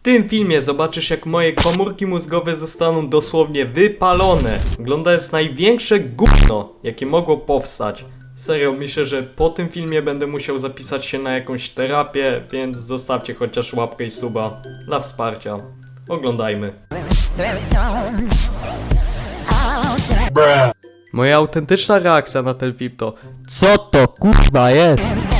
W tym filmie zobaczysz jak moje komórki mózgowe zostaną dosłownie wypalone. Oglądając największe gówno, jakie mogło powstać. Serio, myślę, że po tym filmie będę musiał zapisać się na jakąś terapię, więc zostawcie chociaż łapkę i suba dla wsparcia. Oglądajmy. Moja autentyczna reakcja na ten film to Co to kurwa jest?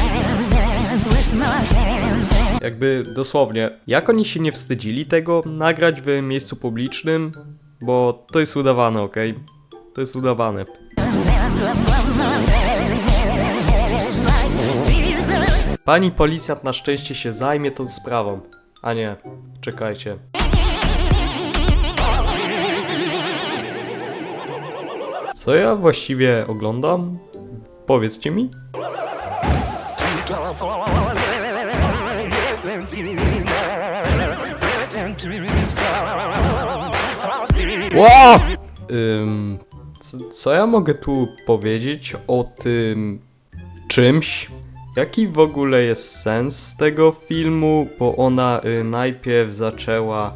Jakby dosłownie, jak oni się nie wstydzili tego nagrać w miejscu publicznym? Bo to jest udawane, okej? To jest udawane. Pani policjant na szczęście się zajmie tą sprawą. A nie, czekajcie. Co ja właściwie oglądam? Powiedzcie mi. Ło! Ym, co, co ja mogę tu powiedzieć o tym czymś? Jaki w ogóle jest sens tego filmu? Bo ona y, najpierw zaczęła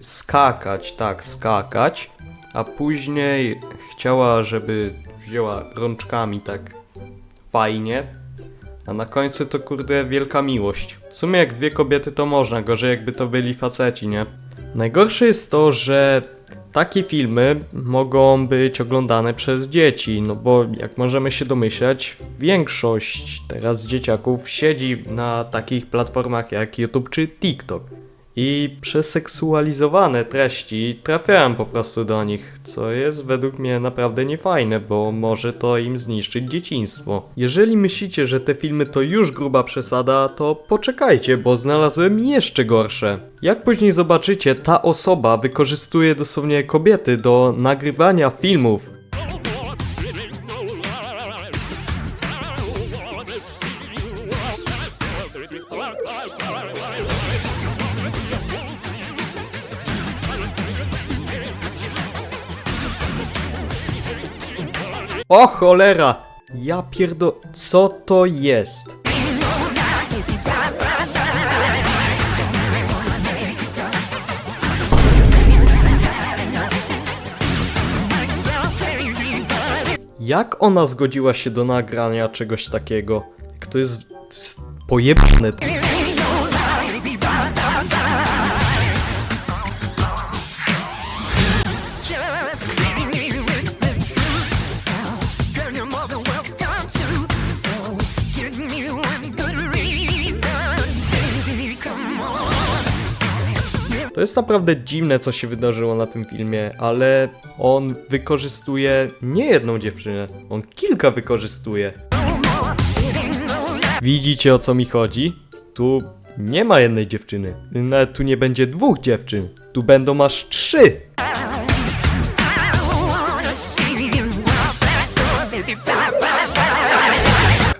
skakać, tak, skakać, a później chciała, żeby wzięła rączkami tak fajnie, a na końcu to kurde wielka miłość. W sumie jak dwie kobiety to można, gorzej jakby to byli faceci, nie? Najgorsze jest to, że takie filmy mogą być oglądane przez dzieci, no bo jak możemy się domyślać, większość teraz dzieciaków siedzi na takich platformach jak YouTube czy TikTok. I przeseksualizowane treści trafiają po prostu do nich, co jest według mnie naprawdę niefajne, bo może to im zniszczyć dzieciństwo. Jeżeli myślicie, że te filmy to już gruba przesada, to poczekajcie, bo znalazłem jeszcze gorsze. Jak później zobaczycie, ta osoba wykorzystuje dosłownie kobiety do nagrywania filmów. O cholera! Ja pierdo... Co to jest? Jak ona zgodziła się do nagrania czegoś takiego? Jak to jest... To pojebane. To jest naprawdę dziwne, co się wydarzyło na tym filmie, ale on wykorzystuje nie jedną dziewczynę, on kilka wykorzystuje. Widzicie o co mi chodzi? Tu nie ma jednej dziewczyny. Nawet tu nie będzie dwóch dziewczyn. Tu będą aż trzy.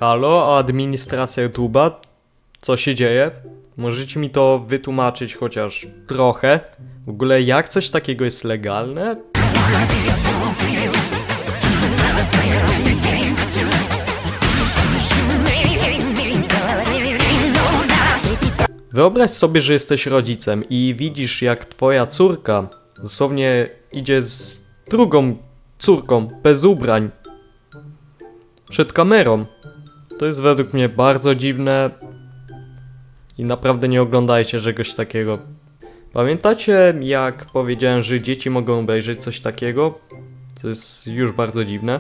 Halo, administracja YouTube'a? Co się dzieje? Możecie mi to wytłumaczyć chociaż trochę? W ogóle jak coś takiego jest legalne? Wyobraź sobie, że jesteś rodzicem i widzisz jak twoja córka dosłownie idzie z drugą córką bez ubrań przed kamerą. To jest według mnie bardzo dziwne, i naprawdę nie oglądajcie czegoś takiego. Pamiętacie, jak powiedziałem, że dzieci mogą obejrzeć coś takiego? To jest już bardzo dziwne.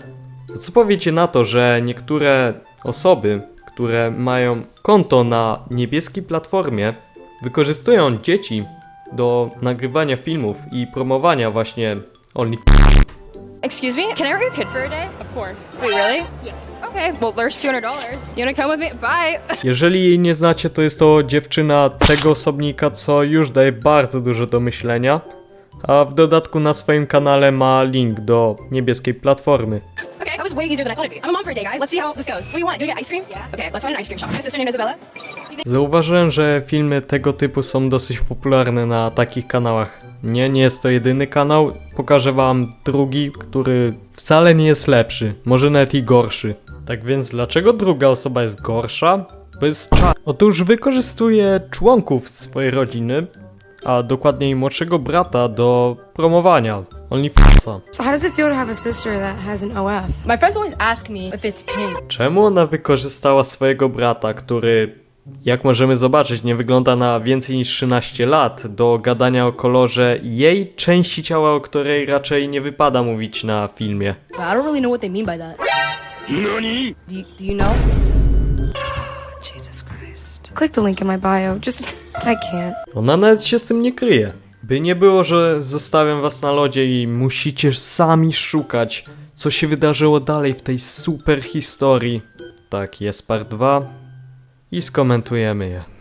To co powiecie na to, że niektóre osoby, które mają konto na niebieskiej platformie, wykorzystują dzieci do nagrywania filmów i promowania właśnie Only Excuse me? Can I rent your kid for a day? Of course. Wait, really? Yes. Okay, well, there's $200. You wanna come with me? Bye. Jeżeli jej nie znacie, to jest to dziewczyna tego osobnika, co już daje bardzo dużo do myślenia, a w dodatku na swoim kanale ma link do niebieskiej platformy. Okay, that was way easier than I thought it'd be. I'm a mom for a day, guys. Let's see how this goes. What do you want? Do you get ice cream? Yeah. Okay, let's find an ice cream shop. My sister named Isabella. Zauważyłem, że filmy tego typu są dosyć popularne na takich kanałach. Nie, nie jest to jedyny kanał. Pokażę wam drugi, który wcale nie jest lepszy, może nawet i gorszy. Tak więc dlaczego druga osoba jest gorsza? Cza... Otóż wykorzystuje członków swojej rodziny, a dokładniej młodszego brata do promowania OnlyFansa. So how does it feel to have a sister that has an OF? My friends always ask me if it's pink. Czemu ona wykorzystała swojego brata, który, jak możemy zobaczyć, nie wygląda na więcej niż 13 lat, do gadania o kolorze jej części ciała, o której raczej nie wypada mówić na filmie? But I don't really know what they mean by that. Nani? Do you, do you know? Jesus Christ. Click the link in my bio. Just, Ona nawet się z tym nie kryje. By nie było, że zostawiam was na lodzie i musicie sami szukać, co się wydarzyło dalej w tej super historii. Tak, jest part 2 i skomentujemy je.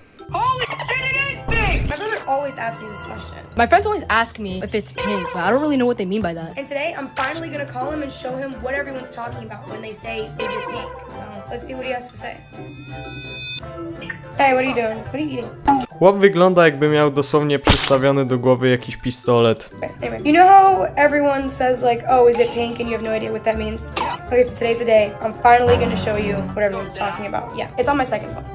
Question. My friends always ask me if it's pink, but I don't really know what they mean by that. And today, I'm finally gonna call him and show him what everyone's talking about when they say, is it pink? So, let's see what he has to say. Hey, what are you doing? What are you eating? Chłop wygląda jakby miał dosłownie przystawiony do głowy jakiś pistolet. Okay, anyway. You know how everyone says, like, oh, is it pink? And you have no idea what that means? Okay, so today's the day. I'm finally gonna show you what everyone's talking about. Yeah, it's on my second phone.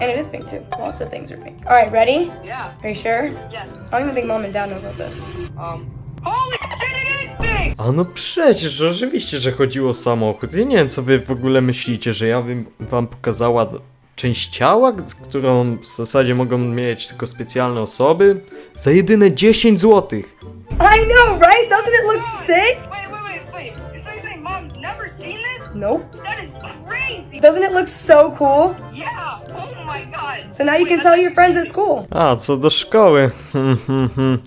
And it is pink too. Lots of things are pink. All right, ready? Yeah, Are you sure? yeah. I don't even think mom and dad know about this. Um. Holy shit, it is big! A no przecież, oczywiście, że chodziło o samochód. Ja nie wiem, co wy w ogóle myślicie, że ja bym wam pokazała część ciała, z którą w zasadzie mogą mieć tylko specjalne osoby? Za jedyne 10 złotych. I know, right? Doesn't it look sick? Wait, wait, wait, wait. You're trying to say mom's never seen this? Nope. That is crazy! Doesn't it look so cool? Yeah! Oh my god! So now you can tell your friends at school. A, co do szkoły. Hmm, hmm, hmm.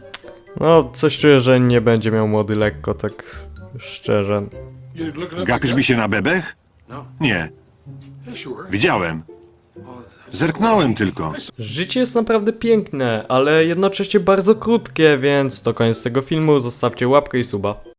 No, coś czuję, że nie będzie miał młody lekko, tak szczerze. Gapisz mi się na bebech? Nie. Widziałem. Zerknąłem tylko. Życie jest naprawdę piękne, ale jednocześnie bardzo krótkie, więc to koniec tego filmu. Zostawcie łapkę i suba.